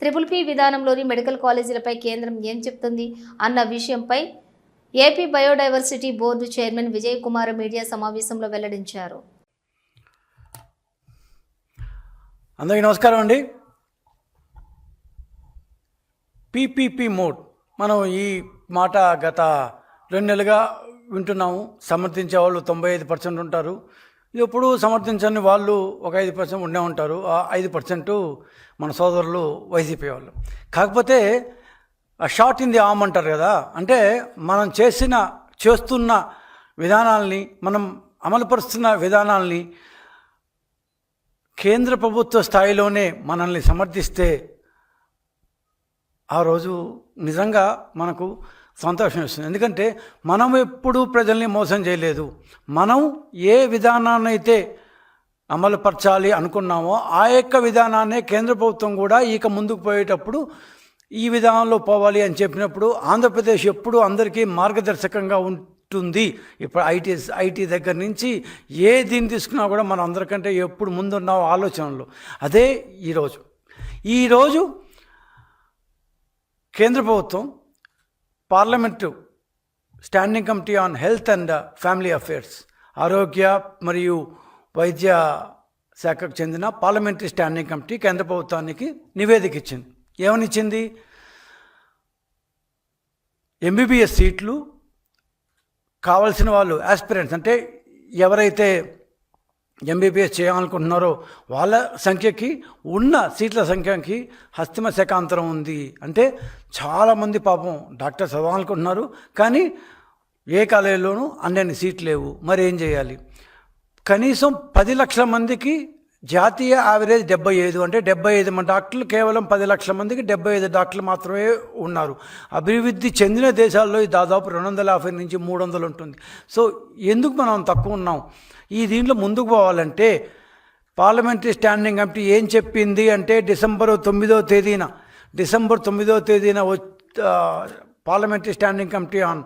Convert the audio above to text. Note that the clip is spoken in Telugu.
త్రిపుల్ పి విధానంలోని మెడికల్ కాలేజీలపై కేంద్రం ఏం చెప్తుంది అన్న విషయంపై AP biodiversity board chairman Vijay Kumar media సమావేశంలో వెల్లడించారు. అందరికీ నమస్కారం అండి. పీపీపీ మోడ్ మనం ఈ మాట గత రెండు నెలలుగా వింటున్నాము. సమర్థించే వాళ్ళు తొంభై ఐదు పర్సెంట్ ఉంటారు. ఎప్పుడు సమర్థించని వాళ్ళు ఒక ఐదు పర్సెంట్ ఉండే ఉంటారు. ఆ ఐదు పర్సెంట్ మన సోదరులు వైసీపీ వాళ్ళు. కాకపోతే ఆ షార్ట్ ఇన్ ది ఆమ్ అంటారు కదా. అంటే మనం చేసిన చేస్తున్న విధానాల్ని మనం అమలుపరుస్తున్న విధానాల్ని కేంద్ర ప్రభుత్వ స్థాయిలోనే మనల్ని సమర్థిస్తే ఆ రోజు నిజంగా మనకు సంతోషం ఇస్తుంది ఎందుకంటే మనం ఎప్పుడూ ప్రజల్ని మోసం చేయలేదు. మనం ఏ విధానాన్ని అయితే అమలుపరచాలి అనుకున్నామో ఆ యొక్క విధానాన్నే కేంద్ర ప్రభుత్వం కూడా ఇక ముందుకు పోయేటప్పుడు ఈ విధానంలో పోవాలి అని చెప్పినప్పుడు ఆంధ్రప్రదేశ్ ఎప్పుడు అందరికీ మార్గదర్శకంగా ఉంటుంది. ఇప్పుడు ఐటీ ఐటీ దగ్గర నుంచి ఏ దీన్ని తీసుకున్నా కూడా మనం అందరికంటే ఎప్పుడు ముందున్న ఆలోచనలు. అదే ఈరోజు. ఈరోజు కేంద్ర ప్రభుత్వం parliament standing committee on health and family affairs ఆరోగ్య మరియు వైద్య శాఖకు చెందిన పార్లమెంటరీ స్టాండింగ్ కమిటీ కేంద్ర ప్రభుత్వానికి నివేదిక ఇచ్చింది. ఏమనిచ్చింది? ఎంబీబీఎస్ సీట్లు కావాల్సిన వాళ్ళు ఆస్పిరెంట్స్ అంటే ఎవరైతే ఎంబీబీఎస్ చేయాలనుకుంటున్నారో వాళ్ళ సంఖ్యకి ఉన్న సీట్ల సంఖ్యకి హస్తిమ శకాంతరం ఉంది. అంటే చాలామంది పాపం డాక్టర్ చదవాలనుకుంటున్నారు కానీ ఏ కాలేజీలోనూ అన్నన్ని సీట్లు లేవు. మరి ఏం చేయాలి? కనీసం పది లక్షల మందికి జాతీయ యావరేజ్ డెబ్బై ఐదు అంటే డెబ్బై ఐదు మంది డాక్టర్లు కేవలం పది లక్షల మందికి డెబ్బై ఐదు డాక్టర్లు మాత్రమే ఉన్నారు. అభివృద్ధి చెందిన దేశాల్లో ఇది దాదాపు రెండు వందల యాభై నుంచి మూడు వందలు ఉంటుంది. సో ఎందుకు మనం తక్కువ ఉన్నాం? ఈ దీంట్లో ముందుకు పోవాలంటే పార్లమెంటరీ స్టాండింగ్ కమిటీ ఏం చెప్పింది అంటే డిసెంబర్ తొమ్మిదో తేదీన డిసెంబర్ తొమ్మిదో తేదీన పార్లమెంటరీ స్టాండింగ్ కమిటీ ఆన్